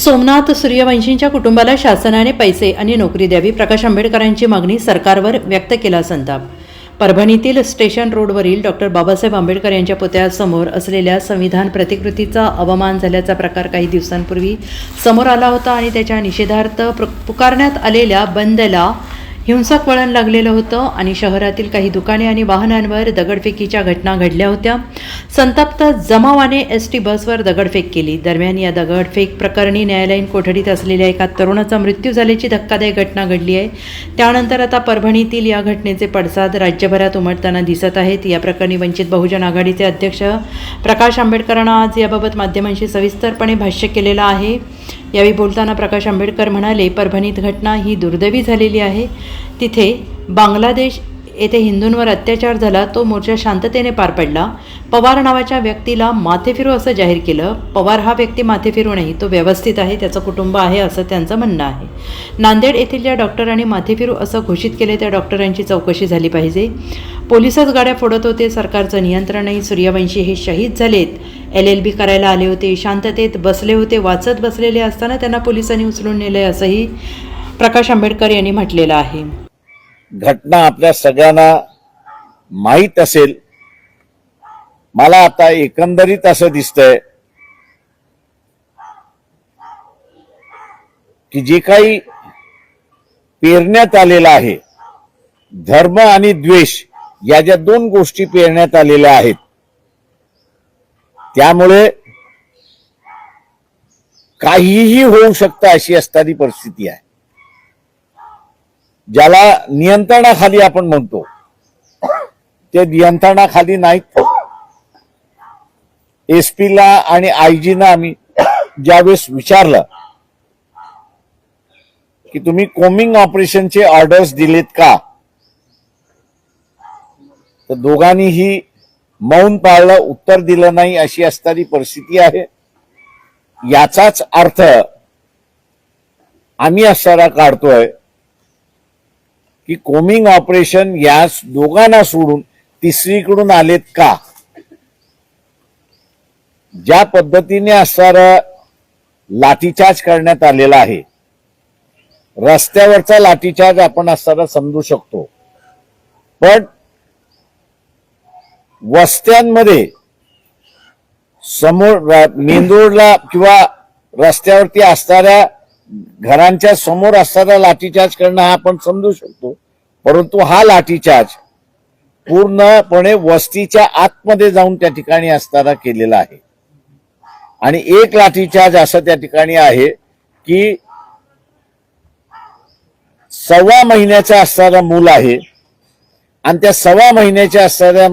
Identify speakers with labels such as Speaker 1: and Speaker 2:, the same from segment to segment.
Speaker 1: सोमनाथ सूर्यवंशींच्या कुटुंबाला शासनाने पैसे आणि नोकरी द्यावी प्रकाश आंबेडकरांची मागणी सरकारवर व्यक्त केला संताप. परभणीतील स्टेशन रोडवरील डॉक्टर बाबासाहेब आंबेडकर यांच्या पुतळ्यासमोर असलेल्या संविधान प्रतिकृतीचा अवमान झाल्याचा प्रकार काही दिवसांपूर्वी समोर आला होता आणि त्याच्या निषेधार्थ पुकारण्यात आलेल्या बंदला हिंसक वळण लागलेलं होतं आणि शहरातील काही दुकाने आणि वाहनांवर दगडफेकीच्या घटना घडल्या होत्या. संतप्त जमावाने एस टी बसवर दगडफेक केली. दरम्यान या दगडफेक प्रकरणी न्यायालयीन कोठडीत असलेल्या एका तरुणाचा मृत्यू झाल्याची धक्कादायक घटना घडली आहे. त्यानंतर आता परभणीतील या घटनेचे पडसाद राज्यभरात उमटताना दिसत आहेत. या प्रकरणी वंचित बहुजन आघाडीचे अध्यक्ष प्रकाश आंबेडकरांना आज याबाबत माध्यमांशी सविस्तरपणे भाष्य केलेलं आहे. यावेळी बोलताना प्रकाश आंबेडकर म्हणाले परभणीत घटना ही दुर्दैवी झालेली आहे. तिथे बांगलादेश येथे हिंदूंवर अत्याचार झाला तो मोर्चा शांततेने पार पडला. पवार नावाच्या व्यक्तीला माथेफिरू असं जाहीर केलं. पवार हा व्यक्ती माथेफिरू नाही तो व्यवस्थित आहे त्याचं कुटुंब आहे असं त्यांचं म्हणणं आहे. नांदेड येथील ज्या डॉक्टरांनी माथेफिरू असं घोषित केले त्या डॉक्टरांची चौकशी झाली पाहिजे. पोलिसच गाड्या फोडत होते सरकारचं नियंत्रणही सूर्यवंशी हे शहीद झालेत. एल एल बी करायला आले होते शांततेत बसले होते वाचत बसलेले असताना त्यांना पोलिसांनी उचलून नेले असंही प्रकाश आंबेडकर यांनी म्हटलेलं आहे.
Speaker 2: घटना आपल्या सगळ्यांना माहीत असेल. मला आता एकंदरीत असं दिसतंय की जे काही पेरण्यात आलेलं आहे धर्म आणि द्वेष या ज्या दोन गोष्टी पेरण्यात आलेल्या आहेत त्यामुळे काहीही होऊ शकतं अशी असणारी परिस्थिती आहे. ज्याला नियंत्रणाखाली आपण म्हणतो ते नियंत्रणाखाली नाहीत. एसपी ला आणि आयजीना आम्ही ज्यावेळेस विचारलं की तुम्ही कोमिंग ऑपरेशनचे ऑर्डर्स दिलेत का? तर दोघांनीही मौन पाळलं उत्तर दिलं नाही अशी असणारी परिस्थिती आहे. याचाच अर्थ आम्ही असणारा काढतोय की कोमिंग ऑपरेशन या दोघांना सोडून तिसरीकडून आलेत का? ज्या पद्धतीने असणारा लाठीचार्ज करण्यात आलेला आहे रस्त्यावरचा लाठीचार्ज आपण असताना समजू शकतो. पण वस्त्यांमध्ये समोर मेंदूरला किंवा रस्त्यावरती असणाऱ्या घरांच्या समोर असणारा लाठीचार्ज करणं हा आपण समजू शकतो. परंतु हा लाठीचार्ज पूर्णपणे वस्तीच्या आतमध्ये जाऊन त्या ठिकाणी असताना केलेला आहे. आणि एक लाठीचार्ज असं त्या ठिकाणी आहे की सव्वा महिन्याचा असणारा मूल आहे. आणि त्या सव्वा महिन्याच्या असणाऱ्या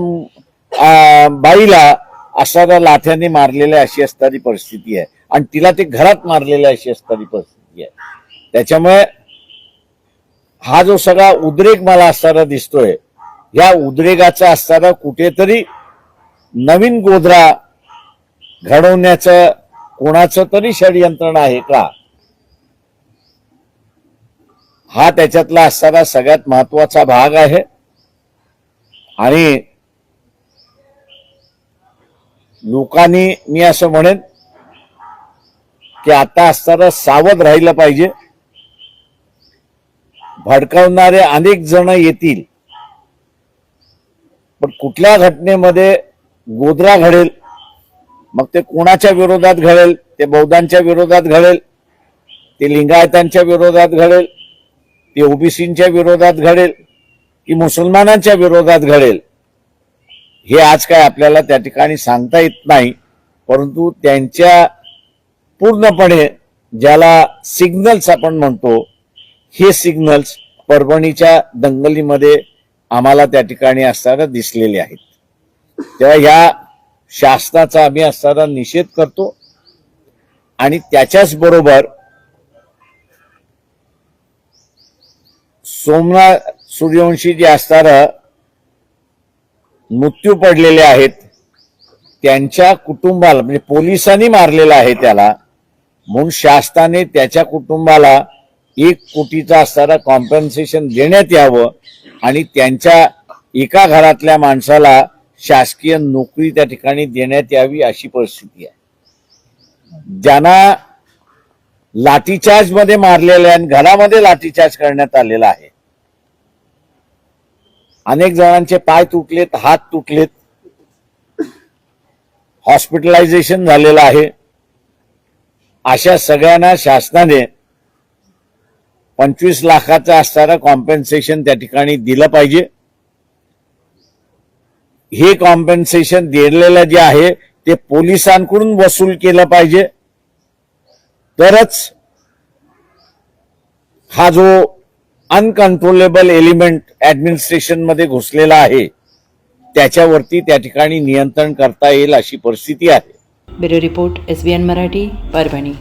Speaker 2: बाईला असणाऱ्या लाथ्याने मारलेल्या अशी असणारी परिस्थिती आहे. आणि तिला ते घरात मारलेल्या अशी असणारी परिस्थिती आहे. त्याच्यामुळे हा जो सगळा उद्रेक मला असताना दिसतोय या उद्रेकाचा असताना कुठेतरी नवीन गोधरा घडवण्याचं कोणाचं तरी षडयंत्रणा आहे का? हा त्याच्यातला असणारा सगळ्यात महत्त्वाचा भाग आहे. आणि लोकांनी मी असं म्हणेन की आता असताना सावध राहिलं पाहिजे. भडकवणारे अनेक जण येतील. पण कुठल्या घटनेमध्ये गोदरा घडेल मग ते कोणाच्या विरोधात घडेल ते बौद्धांच्या विरोधात घडेल ते लिंगायतांच्या विरोधात घडेल ते ओबीसींच्या विरोधात घडेल की मुसलमानांच्या विरोधात घडेल? हे आज काय आपल्याला त्या ठिकाणी सांगता येत नाही परंतु त्यांच्या पूर्णपणे ज्याला सिग्नल्स आपण म्हणतो हे सिग्नल्स परभणीच्या दंगलीमध्ये आम्हाला त्या ठिकाणी असताना दिसलेले आहेत. तेव्हा ह्या शासनाचा आम्ही असताना निषेध करतो आणि त्याच्याच बरोबर सोमनाथ सूर्यवंशी जे असताना मृत्यू पडलेले आहेत. त्यांच्या कुटुंबाला म्हणजे पोलिसांनी मारलेला आहे त्याला. म्हणून शासनाने त्याच्या कुटुंबाला एक कोटीचा असणारा कॉम्पन्सेशन देण्यात यावं आणि त्यांच्या एका घरातल्या माणसाला शासकीय नोकरी त्या ठिकाणी देण्यात यावी अशी परिस्थिती आहे. ज्यांना लाठीचार्जमध्ये मारलेले आणि घरामध्ये लाठीचार्ज करण्यात आलेला आहे अनेक जणांचे पाय तुटलेत हात तुटलेत. हॉस्पिटलायझेशन झालेलं आहे. अशा सगळ्यांना शासनाने पंचवीस लाखाचं असणारं कॉम्पेन्सेशन त्या ठिकाणी दिलं पाहिजे. हे कॉम्पेन्सेशन दिलेलं जे आहे ते पोलिसांकडून वसूल केलं पाहिजे. तरच हा जो अनकंट्रोलेबल एलिमेंट ऍडमिनिस्ट्रेशनमध्ये घुसलेला आहे. त्याच्यावरती त्या ठिकाणी नियंत्रण करता येईल अशी परिस्थिती आहे.
Speaker 1: Bureau report S B N Marathi Parbhani.